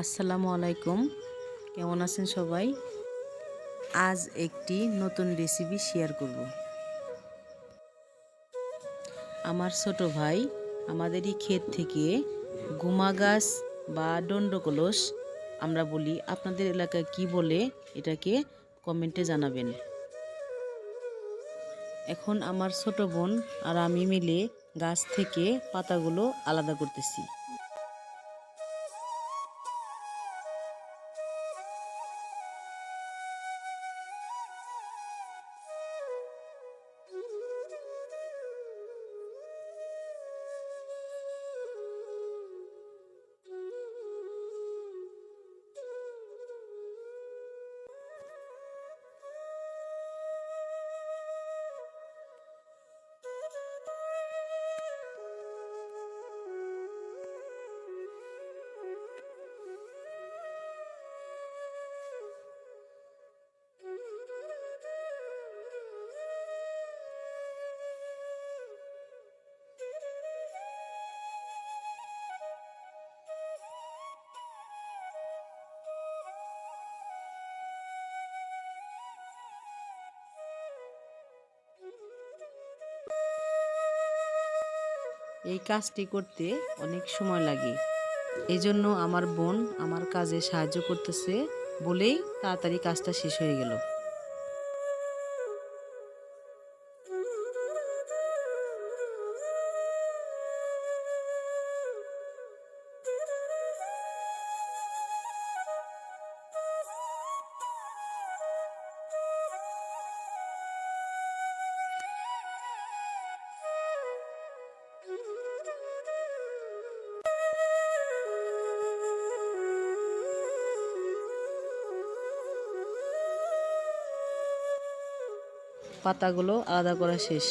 আসসালামু আলাইকুম। কেমন আছেন সবাই? আজ একটি নতুন রেসিপি শেয়ার করব। আমার ছোট ভাই আমাদেরই ক্ষেত থেকে গুমা গাছ বা দণ্ডকলস আমরা বলি। আপনাদের এলাকায় কি বলে এটাকে কমেন্টে জানাবেন। এখন আমার ছোট বোন আর আমি মিলে গাছ থেকে পাতাগুলো আলাদা করতেছি। এই কাজটি করতে অনেক সময় লাগে। এজন্য জন্য আমার বোন আমার কাজে সাহায্য করতেছে বলেই তাড়াতাড়ি কাজটা শেষ হয়ে গেল। পাতাগুলো আলাদা করা শেষ।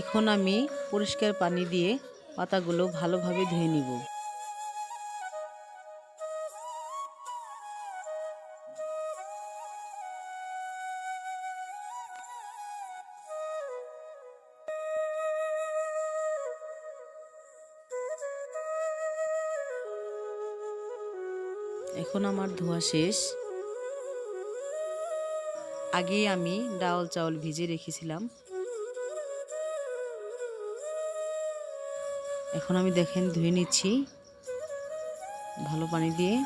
এখন আমি পরিষ্কার পানি দিয়ে পাতাগুলো ভালোভাবে ধুয়ে নিব। এখন আমার ধোয়া শেষ। আগে আমি ডাল চাউল ভিজে রেখেছিলাম। এখন আমি দেখেন ধুয়ে নিচ্ছি ভালো পানি দিয়ে।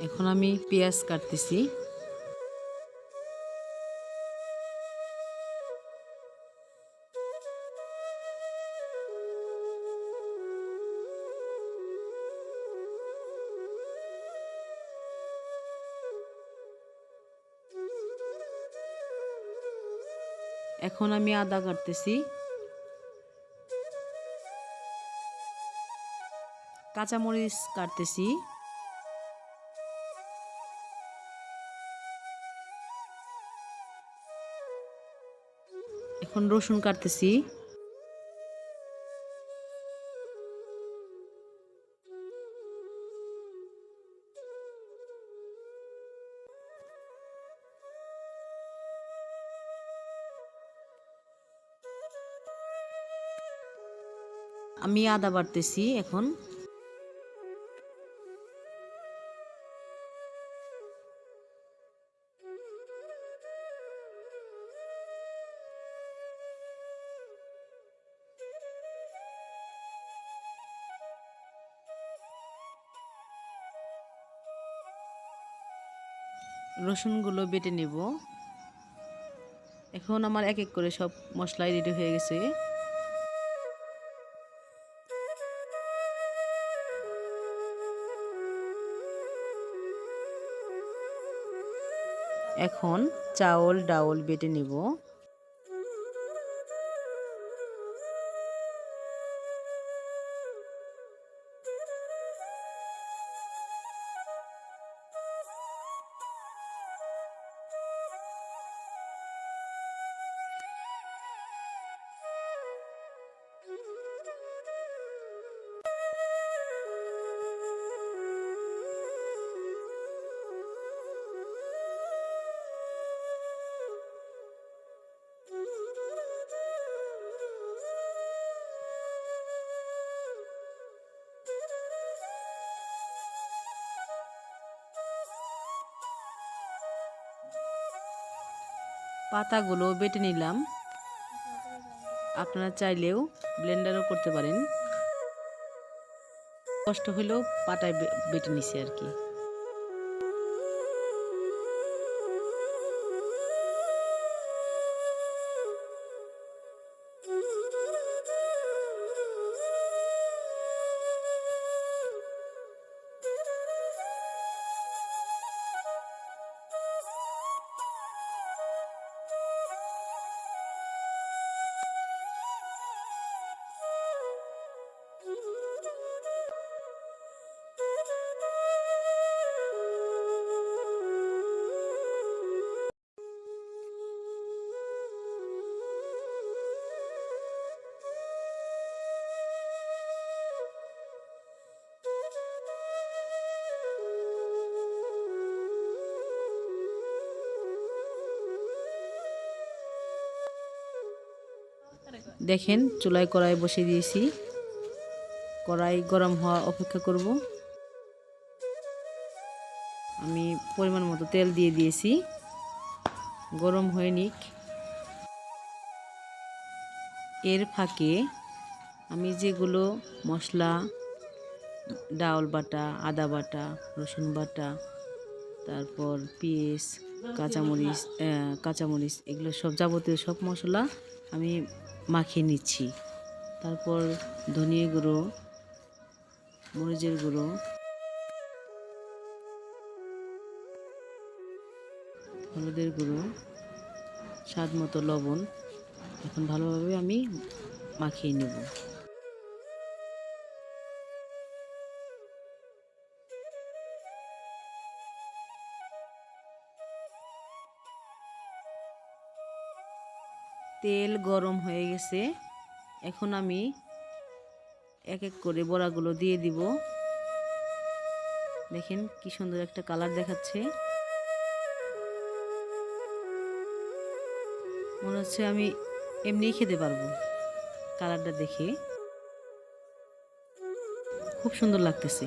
এখন আমি পেঁয়াজ কাটতেছি। এখন আমি আদা কাটতেছি। কাঁচামরিচ কাটতেছি। এখন রসুন কাটতেছি। আমি আদা বাড়তেছি এখন। রসুনগুলো বেটে নেব। এখন আমার এক এক করে সব মশলাই রেডি হয়ে গেছে। এখন চাউল, ডাউল বেটে নেব। পাতাগুলো বেটে নিলাম। আপনারা চাইলেও ব্লেন্ডারও করতে পারেন। কষ্ট হলেও পাটায় বেটে নিছি আর কি। দেখেন, চুলায় কড়াই বসিয়ে দিয়েছি। কড়াই গরম হওয়া অপেক্ষা করব। আমি পরিমাণ মতো তেল দিয়ে দিয়েছি। গরম হয়ে নিক। এর ফাঁকে আমি যেগুলো মশলা ডাউল বাটা, আদা বাটা, রসুন বাটা, তারপর পেঁয়াজ, কাঁচামরিচ কাঁচামরিচ, এগুলো সব যাবতীয় সব মশলা আমি মাখিয়ে নিচ্ছি। তারপর ধনিয়া গুঁড়ো, মরিচের গুঁড়ো। হলুদের গুঁড়ো, স্বাদ মতো লবণ। এখন ভালোভাবে আমি মাখিয়ে নেব। তেল গরম হয়ে গেছে। এখন আমি এক এক করে বড়াগুলো দিয়ে দিব। দেখেন কি সুন্দর একটা কালার দেখাচ্ছে। মনে হচ্ছে আমি এমনিই খেতে পারব কালারটা দেখে। খুব সুন্দর লাগতেছে।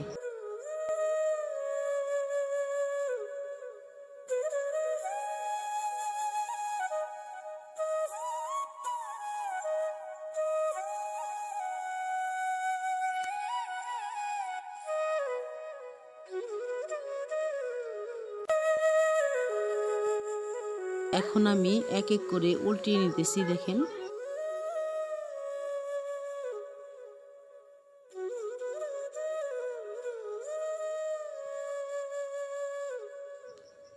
এখন আমি এক এক করে উল্টিয়ে নিতেছি, দেখেন।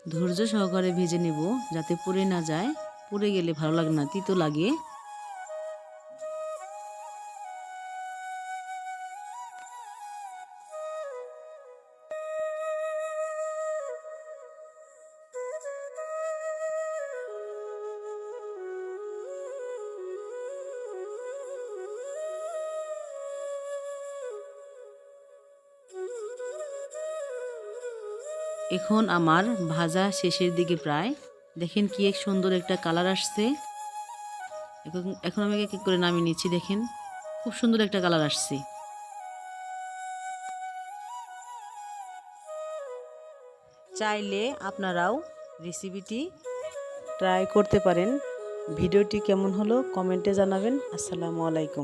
ধৈর্য সহকারে ভেজে নেব, যাতে পুড়ে না যায়। পুড়ে গেলে ভালো লাগে না, তিতো লাগে। এখন আমার ভাজা শেষের দিকে প্রায়। দেখেন কি এক সুন্দর একটা কালার আসছে। এখন আমি এক করে নামিয়ে নিচ্ছি, দেখেন। খুব সুন্দর একটা কালার আসছে। চাইলে আপনারাও রেসিপিটি ট্রাই করতে পারেন। ভিডিওটি কেমন হলো কমেন্টে জানাবেন। আসসালামু আলাইকুম।